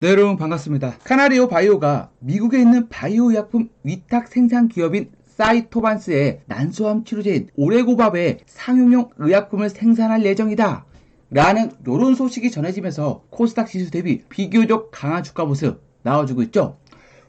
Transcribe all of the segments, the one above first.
네, 여러분 반갑습니다. 카나리오 바이오가 미국에 있는 바이오 약품 위탁 생산 기업인 사이토반스의 난소암 치료제인 오레고밥의 상용용 의약품을 생산할 예정이다. 라는 요런 소식이 전해지면서 코스닥 지수 대비 비교적 강한 주가 모습 나와주고 있죠.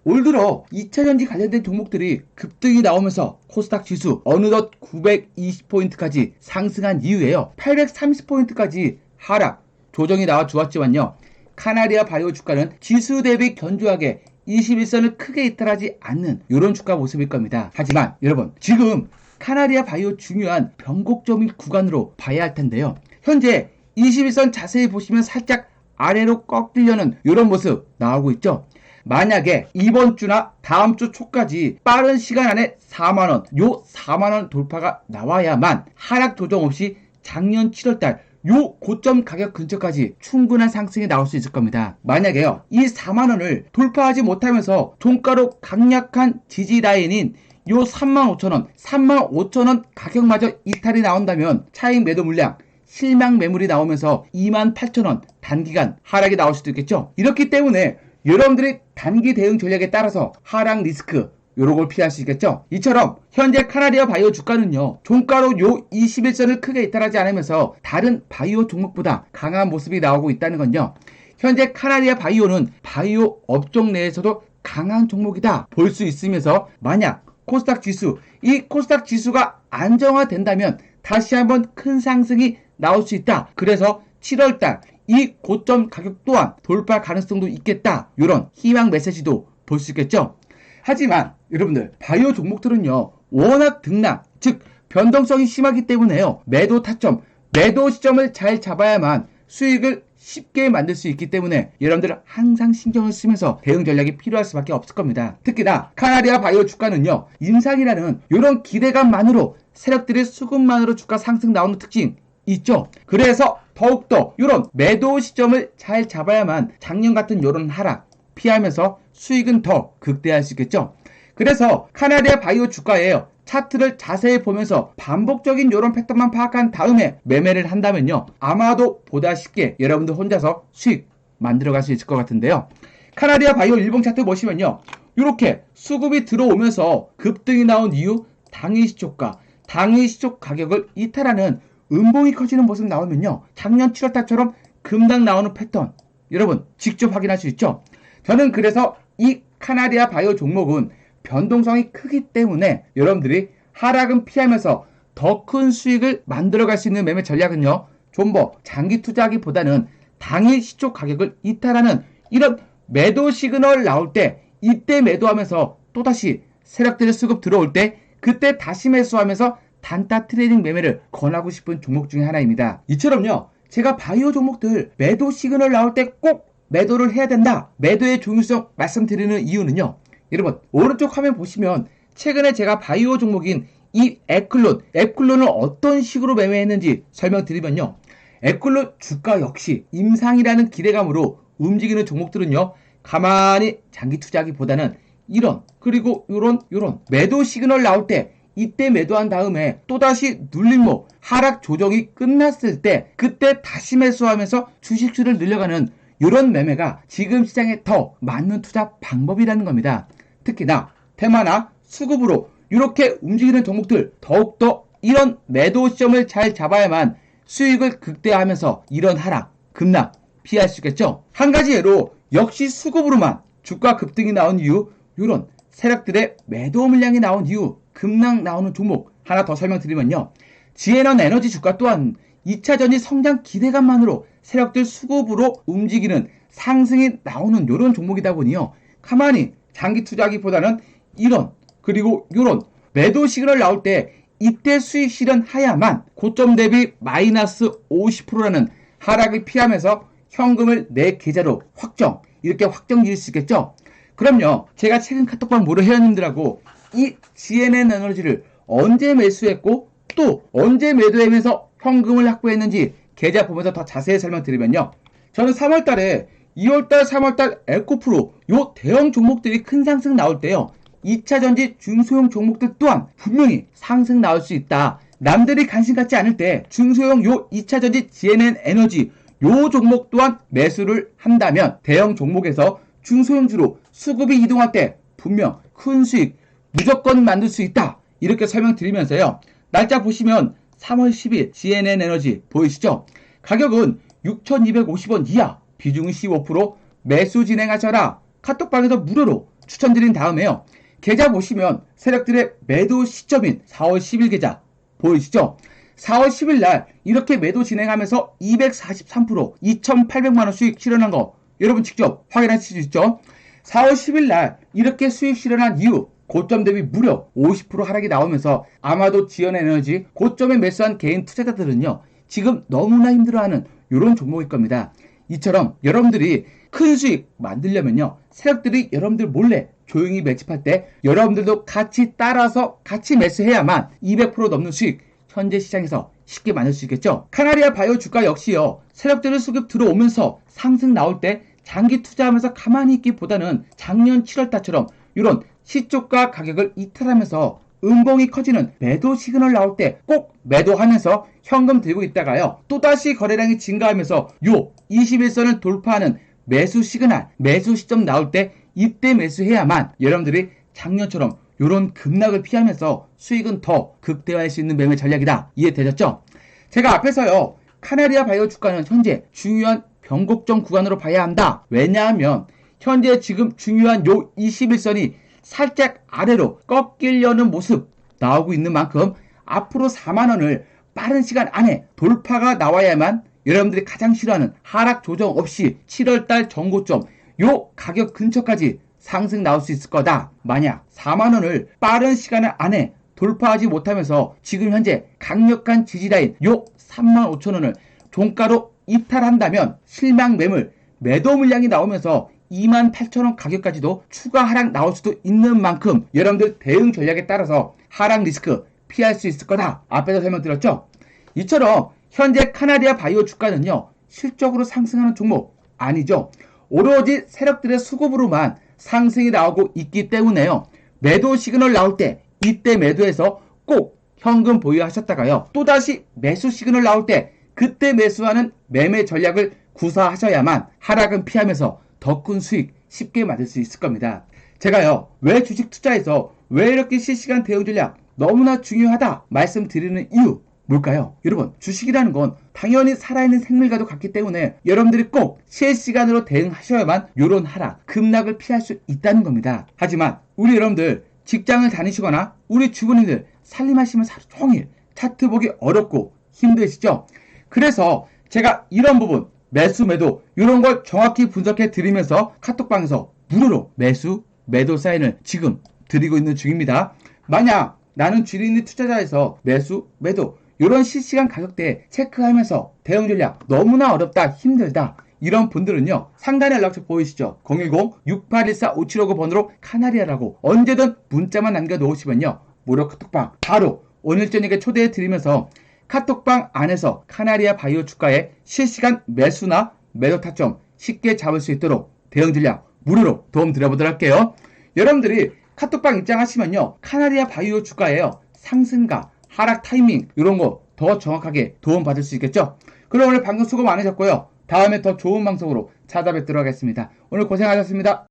올 들어 2차전지 관련된 종목들이 급등이 나오면서 코스닥 지수 어느덧 920포인트까지 상승한 이후에요. 830포인트까지 하락, 조정이 나와 주었지만요. 카나리아 바이오 주가는 지수 대비 견조하게 21선을 크게 이탈하지 않는 이런 주가 모습일 겁니다. 하지만 여러분 지금 카나리아 바이오 중요한 변곡점인 구간으로 봐야 할 텐데요. 현재 21선 자세히 보시면 살짝 아래로 꺾이려는 이런 모습 나오고 있죠. 만약에 이번 주나 다음 주 초까지 빠른 시간 안에 4만원, 요 4만원 돌파가 나와야만 하락 조정 없이 작년 7월달 요 고점 가격 근처까지 충분한 상승이 나올 수 있을 겁니다. 만약에요, 이 4만원을 돌파하지 못하면서 종가로 강력한 지지 라인인 요 35,000원, 35,000원 가격마저 이탈이 나온다면 차익 매도 물량 실망 매물이 나오면서 28,000원 단기간 하락이 나올 수도 있겠죠. 이렇기 때문에 여러분들이 단기 대응 전략에 따라서 하락 리스크 요런 걸 피할 수 있겠죠. 이처럼 현재 카나리아 바이오 주가는요. 종가로 요 21선을 크게 이탈하지 않으면서 다른 바이오 종목보다 강한 모습이 나오고 있다는 건요. 현재 카나리아 바이오는 바이오 업종 내에서도 강한 종목이다 볼 수 있으면서 만약 코스닥 지수 이 코스닥 지수가 안정화된다면 다시 한번 큰 상승이 나올 수 있다. 그래서 7월달 이 고점 가격 또한 돌파 가능성도 있겠다. 이런 희망 메시지도 볼 수 있겠죠. 하지만 여러분들 바이오 종목들은요 워낙 등락 즉 변동성이 심하기 때문에요 매도 타점 매도 시점을 잘 잡아야만 수익을 쉽게 만들 수 있기 때문에 여러분들 항상 신경을 쓰면서 대응 전략이 필요할 수밖에 없을 겁니다. 특히나 카나리아 바이오 주가는요 인상이라는 이런 기대감만으로 세력들의 수급만으로 주가 상승 나오는 특징 있죠. 그래서 더욱더 이런 매도 시점을 잘 잡아야만 작년 같은 이런 하락 피하면서 수익은 더 극대화할 수 있겠죠. 그래서 카나리아 바이오 주가예요. 차트를 자세히 보면서 반복적인 이런 패턴만 파악한 다음에 매매를 한다면요. 아마도 보다 쉽게 여러분들 혼자서 수익 만들어갈 수 있을 것 같은데요. 카나리아 바이오 일봉 차트 보시면요. 이렇게 수급이 들어오면서 급등이 나온 이후 당일 시초가, 당일 시초 가격을 이탈하는 음봉이 커지는 모습 나오면요. 작년 7월달처럼 금방 나오는 패턴 여러분 직접 확인할 수 있죠. 저는 그래서 이 카나리아 바이오 종목은 변동성이 크기 때문에 여러분들이 하락은 피하면서 더 큰 수익을 만들어갈 수 있는 매매 전략은요. 좀더 장기 투자하기보다는 당일 시초 가격을 이탈하는 이런 매도 시그널 나올 때 이때 매도하면서 또다시 세력들의 수급 들어올 때 그때 다시 매수하면서 단타 트레이딩 매매를 권하고 싶은 종목 중에 하나입니다. 이처럼요. 제가 바이오 종목들 매도 시그널 나올 때 꼭 매도를 해야 된다. 매도의 중요성 말씀드리는 이유는요. 여러분 오른쪽 화면 보시면 최근에 제가 바이오 종목인 이 에클론, 에클론을 어떤 식으로 매매했는지 설명드리면요. 에클론 주가 역시 임상이라는 기대감으로 움직이는 종목들은요. 가만히 장기 투자하기보다는 이런 그리고 이런 이런 매도 시그널 나올 때 이때 매도한 다음에 또다시 눌림목 하락 조정이 끝났을 때 그때 다시 매수하면서 주식수를 늘려가는 이런 매매가 지금 시장에 더 맞는 투자 방법이라는 겁니다. 특히나 테마나 수급으로 이렇게 움직이는 종목들 더욱더 이런 매도 시점을 잘 잡아야만 수익을 극대화하면서 이런 하락, 급락 피할 수 있겠죠. 한 가지 예로 역시 수급으로만 주가 급등이 나온 이유 이런 세력들의 매도 물량이 나온 이유 급락 나오는 종목 하나 더 설명드리면요. 지에넌 에너지 주가 또한 2차전지 성장 기대감만으로 세력들 수급으로 움직이는 상승이 나오는 이런 종목이다 보니요. 가만히 장기 투자하기보다는 이런 그리고 이런 매도 시그널 나올 때 이때 수익 실현하야만 고점 대비 마이너스 50%라는 하락을 피하면서 현금을 내 계좌로 확정 이렇게 확정 지을 수 있겠죠. 그럼요. 제가 최근 카톡방 모르 회원님들하고 이 GNN 에너지를 언제 매수했고 또 언제 매도하면서 현금을 확보했는지 계좌 보면서 더 자세히 설명드리면요. 저는 3월 달에 2월 달, 3월 달 에코프로 요 대형 종목들이 큰 상승 나올 때요. 2차 전지 중소형 종목들 또한 분명히 상승 나올 수 있다. 남들이 관심 갖지 않을 때 중소형 요 2차 전지 GNN 에너지 요 종목 또한 매수를 한다면 대형 종목에서 중소형주로 수급이 이동할 때 분명 큰 수익 무조건 만들 수 있다. 이렇게 설명드리면서요. 날짜 보시면 3월 10일 CNN 에너지 보이시죠? 가격은 6,250원 이하, 비중은 15% 매수 진행하셔라. 카톡방에서 무료로 추천드린 다음에요. 계좌 보시면 세력들의 매도 시점인 4월 10일 계좌 보이시죠? 4월 10일 날 이렇게 매도 진행하면서 243% 2,800만 원 수익 실현한 거 여러분 직접 확인하실 수 있죠? 4월 10일 날 이렇게 수익 실현한 이후 고점 대비 무려 50% 하락이 나오면서 아마도 지연에너지 고점에 매수한 개인 투자자들은요 지금 너무나 힘들어하는 이런 종목일 겁니다. 이처럼 여러분들이 큰 수익 만들려면요 세력들이 여러분들 몰래 조용히 매집할 때 여러분들도 같이 따라서 같이 매수해야만 200% 넘는 수익 현재 시장에서 쉽게 만들 수 있겠죠. 카나리아 바이오 주가 역시요 세력들의 수급 들어오면서 상승 나올 때 장기 투자하면서 가만히 있기보다는 작년 7월 달처럼 이런 시초가 가격을 이탈하면서 음봉이 커지는 매도 시그널 나올 때 꼭 매도하면서 현금 들고 있다가요. 또다시 거래량이 증가하면서 요 21선을 돌파하는 매수 시그널, 매수 시점 나올 때 이때 매수해야만 여러분들이 작년처럼 요런 급락을 피하면서 수익은 더 극대화할 수 있는 매매 전략이다. 이해되셨죠? 제가 앞에서요. 카나리아 바이오 주가는 현재 중요한 변곡점 구간으로 봐야 한다. 왜냐하면 현재 지금 중요한 요 21선이 살짝 아래로 꺾이려는 모습 나오고 있는 만큼 앞으로 4만원을 빠른 시간 안에 돌파가 나와야만 여러분들이 가장 싫어하는 하락 조정 없이 7월달 전고점 요 가격 근처까지 상승 나올 수 있을 거다. 만약 4만원을 빠른 시간 안에 돌파하지 못하면서 지금 현재 강력한 지지라인 요 3만 5천원을 종가로 이탈한다면 실망 매물 매도 물량이 나오면서 2만 8천원 가격까지도 추가 하락 나올 수도 있는 만큼 여러분들 대응 전략에 따라서 하락 리스크 피할 수 있을 거다. 앞에서 설명드렸죠? 이처럼 현재 카나리아 바이오 주가는요. 실적으로 상승하는 종목 아니죠. 오로지 세력들의 수급으로만 상승이 나오고 있기 때문에요. 매도 시그널 나올 때 이때 매도해서 꼭 현금 보유하셨다가요. 또다시 매수 시그널 나올 때 그때 매수하는 매매 전략을 구사하셔야만 하락은 피하면서 더 큰 수익 쉽게 만들 수 있을 겁니다. 제가요, 왜 주식 투자에서 왜 이렇게 실시간 대응 전략 너무나 중요하다 말씀드리는 이유 뭘까요? 여러분, 주식이라는 건 당연히 살아있는 생물과도 같기 때문에 여러분들이 꼭 실시간으로 대응하셔야만 요런 하락, 급락을 피할 수 있다는 겁니다. 하지만 우리 여러분들 직장을 다니시거나 우리 주부님들 살림하시면 하루 종일 차트 보기 어렵고 힘드시죠? 그래서 제가 이런 부분 매수 매도 이런 걸 정확히 분석해 드리면서 카톡방에서 무료로 매수 매도 사인을 지금 드리고 있는 중입니다. 만약 나는 주린이 투자자에서 매수 매도 이런 실시간 가격대 체크하면서 대응 전략 너무나 어렵다 힘들다 이런 분들은요 상단에 연락처 보이시죠 010-6814-5759번으로 카나리아라고 언제든 문자만 남겨놓으시면요 무료 카톡방 바로 오늘 저녁에 초대해 드리면서 카톡방 안에서 카나리아 바이오 주가의 실시간 매수나 매도 타점 쉽게 잡을 수 있도록 대응 전략 무료로 도움 드려보도록 할게요. 여러분들이 카톡방 입장하시면요. 카나리아 바이오 주가예요. 상승가, 하락 타이밍 이런 거 더 정확하게 도움 받을 수 있겠죠? 그럼 오늘 방금 수고 많으셨고요. 다음에 더 좋은 방송으로 찾아뵙도록 하겠습니다. 오늘 고생하셨습니다.